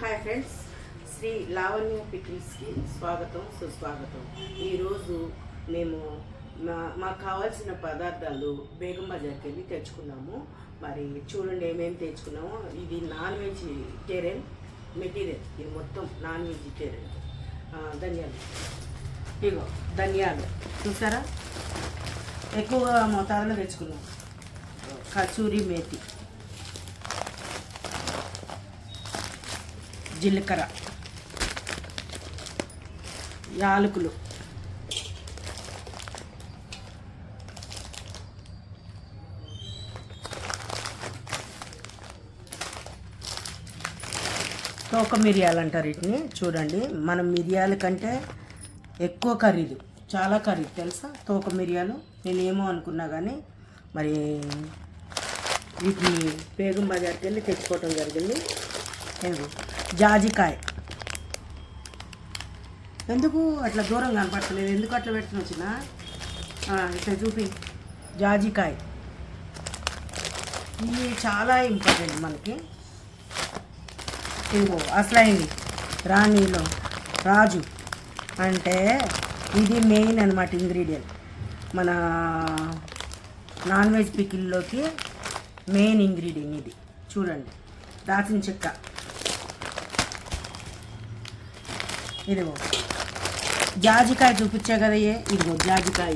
Hi friends Shri Lavanya పికిల్స్కి స్వాగతం సుస్వాగతం. ఈరోజు మేము మా మాకు కావాల్సిన పదార్థాలు బేగం బజార్కి వెళ్ళి తెచ్చుకున్నాము. మరి చూడండి ఏమేమి తెచ్చుకున్నామో. ఇది నాన్ వెజిటేరియన్ మెటీరియల్. ఇది మొత్తం నాన్ వెజిటేరియన్ ధనియాలు. ఇగో ధనియాలు. చూసారా? ఎక్కువగా మోతాదులో తెచ్చుకున్నాం. కచూరి మేతి. జీలకర్ర. యాలకులు. తోక మిరియాలు అంటారు వీటిని. చూడండి మనం మిరియాల కంటే ఎక్కువ ఖరీదు. చాలా ఖరీదు తెలుసా? తోక మిరియాలు. నేను ఏమో అనుకున్నా కానీ మరి వీటిని బేగం బజార్కి వెళ్ళి తెచ్చుకోవటం జరిగింది. లేదు జాజికాయ. ఎందుకు అట్లా దూరం కనపడతలేదు? ఎందుకు అట్లా పెట్టిన వచ్చిన ఇట్లా చూపి. జాజికాయ. ఇది చాలా ఇంపార్టెంట్ మనకి. ఇదిగో అసలైంది. రాణిలో. రాజు. అంటే ఇది మెయిన్ అనమాట ఇంగ్రీడియంట్ మన నాన్ వెజ్ పికిల్లోకి మెయిన్ ఇంగ్రీడియంట్ ఇది. చూడండి. దాచిన చెక్క. ఇదిగో. జాజికాయ చూపించా కదయ్యే ఇదిగో జాజికాయ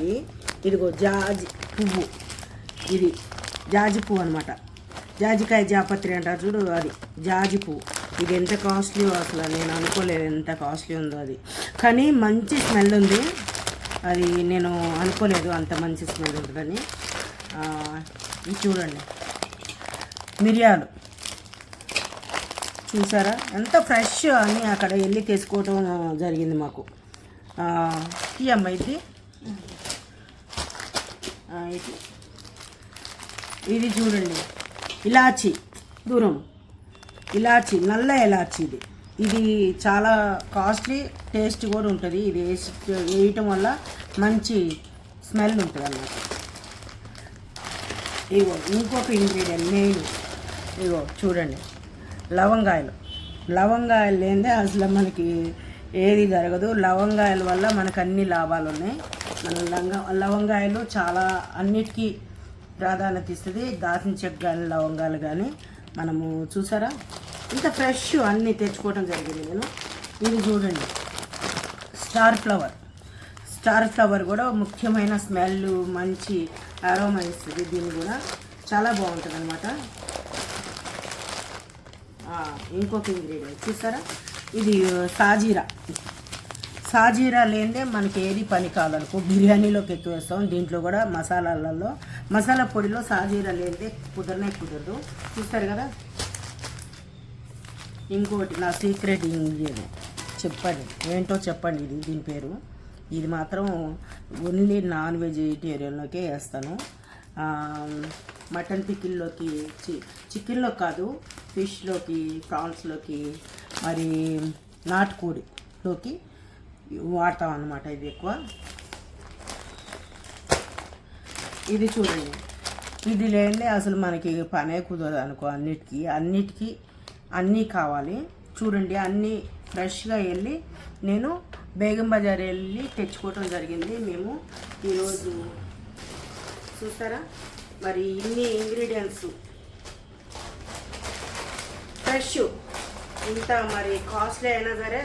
ఇదిగో జాజి పువ్వు. ఇది జాజి పువ్వు అనమాట జాజికాయ జాపత్రి అంటారు చూడు అది. జాజి పువ్వు. ఇది ఎంత కాస్ట్లీ అసలు నేను అనుకోలేదు ఎంత కాస్ట్లీ ఉందో అది. కానీ మంచి స్మెల్ ఉంది. అది నేను అనుకోలేదు అంత మంచి స్మెల్ ఉంటుందని. ఇది చూడండి. మిరియాలు. చూసారా? ఎంత ఫ్రెష్ అని అక్కడ వెళ్ళి తీసుకోవటం జరిగింది మాకు. ఈ అమ్మ ఇది. ఇది చూడండి. ఇలాచి దూరం. ఇలాచి నల్ల ఇలాచి ఇది. ఇది చాలా కాస్ట్లీ టేస్ట్ కూడా ఉంటుంది. ఇది వేసి వేయటం వల్ల మంచి స్మెల్ ఉంటుంది అన్నమాట ఇగో ఇంకొక ఇంగ్రీడియంట్ మెయిన్ ఇగో చూడండి. లవంగాయలు. లవంగాయలు లేదే అసలు మనకి ఏది జరగదు. లవంగాయల వల్ల మనకు అన్ని లాభాలు ఉన్నాయి. మన లంగ లవంగాయలు చాలా అన్నిటికీ ప్రాధాన్యత ఇస్తుంది. దాచిన చెక్ కానీ లవంగాలు కానీ మనము చూసారా? ఇంత ఫ్రెష్ అన్నీ తెచ్చుకోవడం జరిగింది నేను. ఇది చూడండి. Star flower. స్టార్ ఫ్లవర్ కూడా ముఖ్యమైన స్మెల్ మంచి అరోమా ఇస్తుంది దీన్ని కూడా. చాలా బాగుంటుంది అనమాట ఇంకొక ఇంగ్రీడియంట్ చూసారా? ఇది సాజీరా. సాజీరా లేదే మనకి ఏది పని కాదనుకో బిర్యానీలోకి ఎక్కువ వేస్తాం. దీంట్లో కూడా మసాలాలలో మసాలా పొడిలో సాజీరా లేదే కుదరనే కుదరదు. చూస్తారు కదా? ఇంకోటి నా సీక్రెట్ ఇంగ్రీడియంట్ చెప్పండి. ఏంటో చెప్పండి ఇది దీని పేరు. ఇది మాత్రం ఓన్లీ నాన్ వెజిటేరియన్లోకే వేస్తాను. మటన్ పికిల్లోకి చి చికెన్లో కాదు ఫిష్లోకి ప్రాన్స్లోకి మరి నాటుకోడిలోకి వాడతాం అన్నమాట ఇది ఎక్కువ. ఇది చూడండి. ఇది లేనిదే అసలు మనకి పనే కుదరదు అనుకో అన్నిటికీ. అన్నిటికీ అన్నీ కావాలి. చూడండి అన్నీ ఫ్రెష్గా వెళ్ళి నేను బేగం బజార్ వెళ్ళి తెచ్చుకోవటం జరిగింది. మేము ఈరోజు చూసారా మరి ఇన్ని ఇంగ్రీడియంట్స్ ఫ్రెష్ ఇంత మరి కాస్ట్లీ అయినా సరే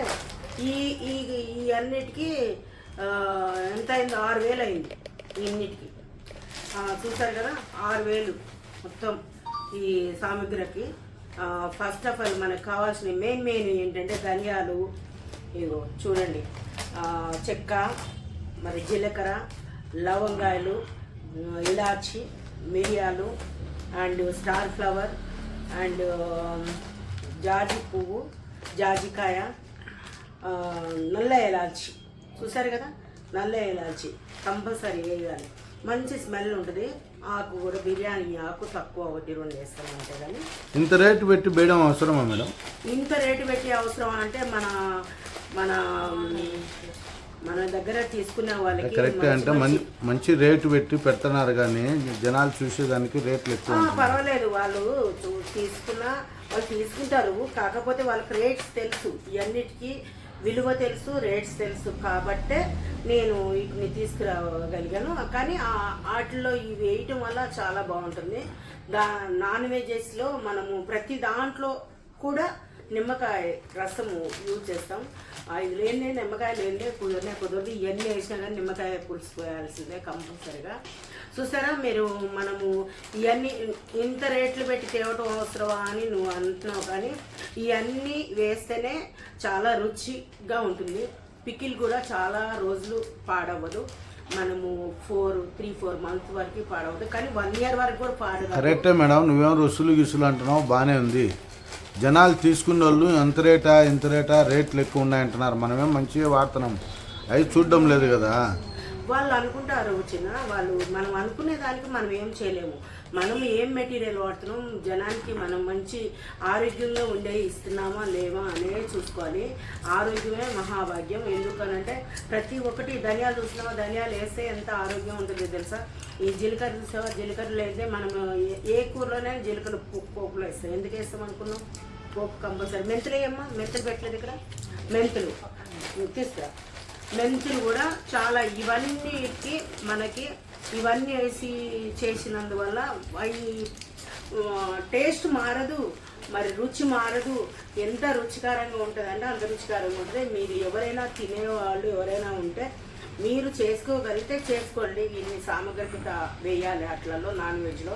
ఈ ఈ ఈ అన్నిటికీ ఎంత అయింది ఆరు వేలు అయింది ఇన్నిటికి చూసారు కదా ఆరు వేలు మొత్తం ఈ సామాగ్రికి. ఫస్ట్ ఆఫ్ ఆల్ మనకు కావాల్సిన మెయిన్ మెయిన్ ఏంటంటే ధనియాలు. ఇగో చూడండి. చెక్క మరి జీలకర్ర లవంగాయలు ఇలాచి మిరియాలు అండ్ స్టార్ ఫ్లవర్ అండ్ జాజి పువ్వు జాజికాయ నల్ల ఇలాచి చూసారు కదా? నల్ల ఇలాచి కంపల్సరీ వేయాలి. మంచి స్మెల్ ఉంటుంది. ఆకు కూడా బిర్యానీ ఆకు తక్కువ ఒకటి రెండు వేస్తాం అంతే కానీ. ఇంత రేటు పెట్టి వేయడం అవసరమా మేడం? ఇంత రేటు పెట్టి అవసరం అంటే మన మన మన దగ్గర తీసుకునే వాళ్ళకి కరెక్ట్ అంటే మంచి- రేటు పెట్టి పెడుతున్నారు కానీ జనాలు చూసేదానికి రేట్లు ఎక్కువ. పర్వాలేదు. వాళ్ళు తీసుకున్న వాళ్ళు తీసుకుంటారు. కాకపోతే వాళ్ళకి రేట్స్ తెలుసు. ఇవన్నిటికీ విలువ తెలుసు రేట్స్ తెలుసు. కాబట్టే నేను వీటిని తీసుకురాగలిగాను. కానీ ఆ- వాటిలో ఇవి వేయటం వల్ల చాలా బాగుంటుంది. దా నాన్ వెజెస్లో మనము ప్రతి దాంట్లో కూడా నిమ్మకాయ రసము యూజ్ చేస్తాం. ఇది లేని నిమ్మకాయ లేని కుదరనే కుదరదు. ఇవన్నీ వేసినా కానీ నిమ్మకాయ పులుసు పోయాల్సిందే కంపల్సరిగా. చూసారా మీరు మనము ఇవన్నీ ఇంత రేట్లు పెట్టి తేవటం అవసరమా అని నువ్వు అంటున్నావు కానీ ఇవన్నీ వేస్తేనే చాలా రుచిగా ఉంటుంది. పికిల్ కూడా చాలా రోజులు పాడవ్వదు. మనము ఫోర్ త్రీ ఫోర్ మంత్స్ వరకు పాడవద్దు కానీ వన్ ఇయర్ వరకు కూడా పాడదు కరెక్టే మేడం. నువ్వేం రుసులు గిసులు అంటున్నావు? బాగానే ఉంది. జనాలు తీసుకున్న వాళ్ళు ఎంత రేటా ఎంత రేటా రేట్లు ఎక్కువ ఉన్నాయంటున్నారు. మనమేం మంచిగా వాడుతున్నాం. అవి చూడడం లేదు కదా. వాళ్ళు అనుకుంటారు వచ్చిన వాళ్ళు మనం అనుకునే దానికి మనం ఏం చేయలేము. మనం ఏం మెటీరియల్ వాడుతున్నాం జనానికి మనం మంచి ఆరోగ్యంగా ఉండే ఇస్తున్నామా లేవా అనేది చూసుకోవాలి. ఆరోగ్యమే మహాభాగ్యం. ఎందుకనంటే ప్రతి ఒక్కటి ధనియాలు చూసినామా ధనియాలు వేస్తే ఎంత ఆరోగ్యం ఉంటుంది తెలుసా? ఈ జీలకర్ర చూసావా? జీలకర్రలు వేస్తే మనం ఏ- ఏ కూరలోనే జీలకర్ర పోపులు పోపులో వేస్తాం. ఎందుకు వేస్తాం అనుకున్నాం? పోపు కంపల్సరీ. మెంతులు వేయమ్మా మెంతులు పెట్టలేదు ఇక్కడ? మెంతులు. తీసుకురా. మెంతులు కూడా చాలా ఇవన్నీకి మనకి ఇవన్నీ వేసి చేసినందువల్ల అవి టేస్ట్ మారదు. మరి రుచి మారదు. ఎంత రుచికరంగా ఉంటుందంటే అంత రుచికరంగా ఉంటుంది. మీరు ఎవరైనా తినేవాళ్ళు ఎవరైనా ఉంటే మీరు చేసుకోగలిగితే చేసుకోండి. ఇన్ని సామగ్రికత వేయాలి అట్లలో నాన్ వెజ్లో.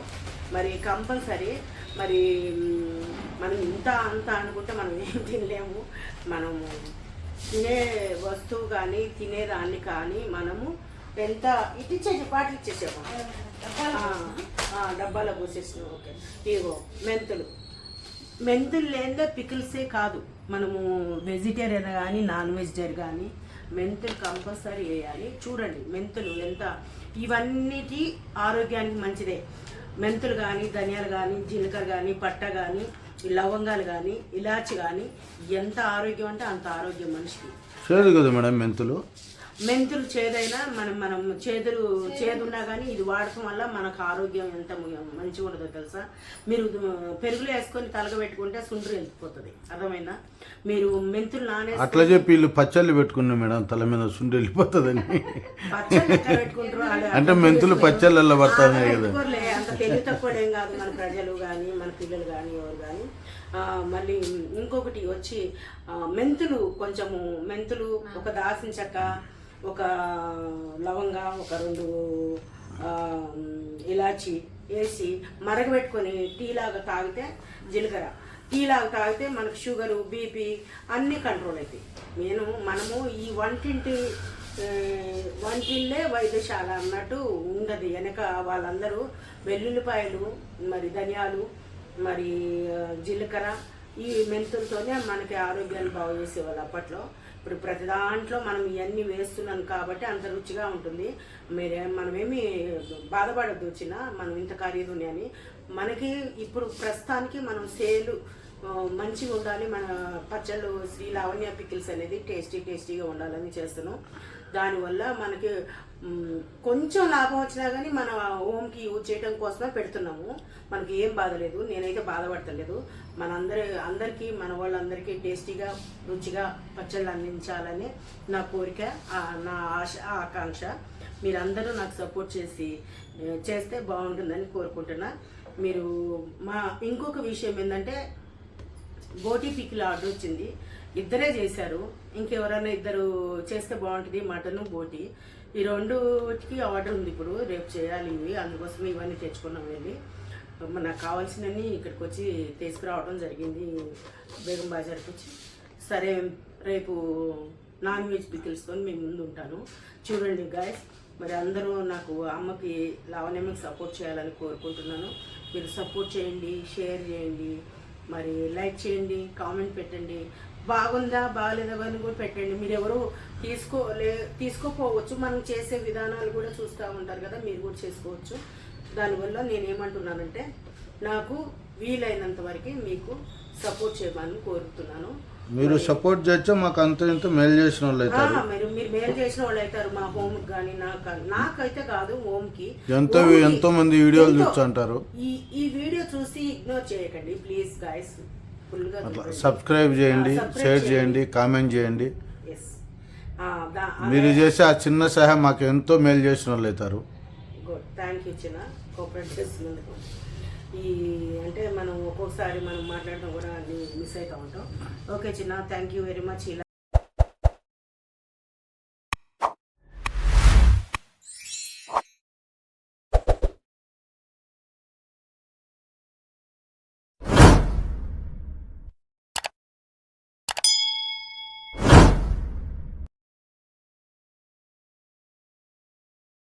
మరి కంపల్సరీ మరి మనం ఇంత అంత అనుకుంటే మనం ఏం తినలేము. మనము తినే వస్తువు కానీ తినేదాన్ని కానీ మనము ఎంత ఇది ఇచ్చేసి పాటలు ఇచ్చేసాము? డబ్బాలో పోసేసిన ఓకే. ఇగో మెంతులు. మెంతులు లేదే పికిల్సే కాదు. మనము వెజిటేరియన్ కానీ నాన్ వెజిటేరియన్ కానీ మెంతులు కంపల్సరీ వేయాలి. చూడండి మెంతులు ఎంత ఇవన్నిటి ఆరోగ్యానికి మంచిదే. మెంతులు కానీ ధనియాలు కానీ జీలకర్ర కానీ పట్ట కానీ లవంగాలు కానీ ఇలాచి కానీ ఎంత ఆరోగ్యం అంటే అంత ఆరోగ్యం మనిషికి. చేదు కదా మేడం మెంతులు. మెంతులు చేదైనా మనం మనం చేదులు చేదున్నా కానీ ఇది వాడటం వల్ల మనకు ఆరోగ్యం ఎంత మంచిగా ఉంటుందో తెలుసా? మీరు పెరుగులో వేసుకొని తలగబెట్టుకుంటే సుండ్రు వెళ్ళిపోతుంది. అర్థమైందా? మీరు మెంతులు నానే అట్లా చెప్పి వీళ్ళు పచ్చళ్ళు పెట్టుకున్నాం మేడం తల మీద సుండి వెళ్ళిపోతుందని. అంటే మెంతులు పచ్చళ్ళల్లో పడుతున్నాయి కదా. అంత తెలివి తక్కువ ఏం కాదు మన ప్రజలు కానీ మన పిల్లలు కానీ ఎవరు కానీ మళ్ళీ ఇంకొకటి వచ్చి మెంతులు కొంచెము మెంతులు ఒక దాసిన చెక్క ఒక లవంగా ఒక రెండు ఇలాచి వేసి మరగబెట్టుకొని టీ లాగా తాగితే జీలకర్ర. టీ లాగా తాగితే మనకు షుగరు బీపీ అన్నీ కంట్రోల్ అవుతాయి నేను మనము ఈ వంటింటి వంటిల్లే వైద్యశాల అన్నట్టు ఉండదు. వెనక వాళ్ళందరూ వెల్లుల్లిపాయలు మరి ధనియాలు మరి జీలకర్ర ఈ మెంతులతోనే మనకి ఆరోగ్యాన్ని బాగు చేసేవాళ్ళు అప్పట్లో. ఇప్పుడు ప్రతి దాంట్లో మనం ఇవన్నీ వేస్తున్నాం కాబట్టి అంత రుచిగా ఉంటుంది. మీరే మనమేమి బాధపడద్దు వచ్చిన మనం ఇంత ఖరీదు అని. మనకి ఇప్పుడు ప్రస్తుతానికి మనం సేలు మంచిగా ఉండాలి. మన పచ్చళ్ళు శ్రీ లావణ్య పికిల్స్ అనేది టేస్టీ టేస్టీగా ఉండాలని చేస్తున్నాం. దానివల్ల మనకి కొంచెం లాభం వచ్చినా కానీ మన హోమ్కి యూజ్ చేయడం కోసమే పెడుతున్నాము. మనకి ఏం బాధ లేదు. నేనైతే బాధపడతలేదు. మనందరి అందరికీ మన వాళ్ళందరికీ టేస్టీగా రుచిగా పచ్చళ్ళు అందించాలని నా కోరిక నా ఆశ ఆకాంక్ష. మీరందరూ నాకు సపోర్ట్ చేసి చేస్తే బాగుంటుందని కోరుకుంటున్నా. మీరు మా ఇంకొక విషయం ఏంటంటే బోటీ పికిల్ ఆర్డర్ వచ్చింది. ఇద్దరే చేశారు. ఇంకెవరైనా ఇద్దరు చేస్తే బాగుంటుంది మటన్ బోటి. ఈ రెండుకి ఆర్డర్ ఉంది ఇప్పుడు రేపు చేయాలి ఇవి. అందుకోసం ఇవన్నీ తెచ్చుకున్నాం వెళ్ళి. నాకు కావాల్సినవి ఇక్కడికి వచ్చి తీసుకురావడం జరిగింది బేగం బజార్కి వచ్చి. సరే రేపు నాన్ వెజ్ పికిల్స్తో మీ ముందు ఉంటాను. చూడండి గాయస్ మరి అందరూ నాకు అమ్మకి లావణ్యమ్మకి సపోర్ట్ చేయాలని కోరుకుంటున్నాను. మీరు సపోర్ట్ చేయండి షేర్ చేయండి మరి లైక్ చేయండి కామెంట్ పెట్టండి. బాగుందా బాగాలేదా అని కూడా పెట్టండి. మీరు ఎవరు తీసుకోలే తీసుకోపోవచ్చు. మనం చేసే విధానాలు కూడా చూస్తూ ఉంటారు కదా మీరు కూడా చేసుకోవచ్చు. దానివల్ల నేను ఏమంటున్నానంటే నాకు వీలైనంత వరకు మీకు సపోర్ట్ చేయమని కోరుతున్నాను. మీరు సపోర్ట్ చేస్తే మాకు అంత ఇంత మేలు చేసిన వాళ్ళు అవుతారు. మీరు మీరు మేలు చేసిన వాళ్ళు అవుతారు మా హోమ్ కానీ నాకు నాకైతే కాదు హోమ్కి ఎంతో ఎంతో మంది వీడియోలు. చూస్తుంటారు ఈ ఈ వీడియో చూసి ఇగ్నోర్ చేయకండి ప్లీజ్ గాయస్. అట్లా సబ్స్క్రైబ్ చేయండి షేర్ చేయండి. కామెంట్ చేయండి. మీరు చేసే ఆ చిన్న సహాయం మాకు ఎంతో మేలు చేసిన వాళ్ళు అవుతారు. థ్యాంక్ యూ చిన్న. కోఆపరేట్ చేస్తున్నందుకు ఈ అంటే మనం ఒక్కొక్కసారి మనం మాట్లాడడం కూడా అది మిస్ అవుతూ ఉంటాం. ఓకే చిన్న. థ్యాంక్ యూ వెరీ మచ్ ఇలా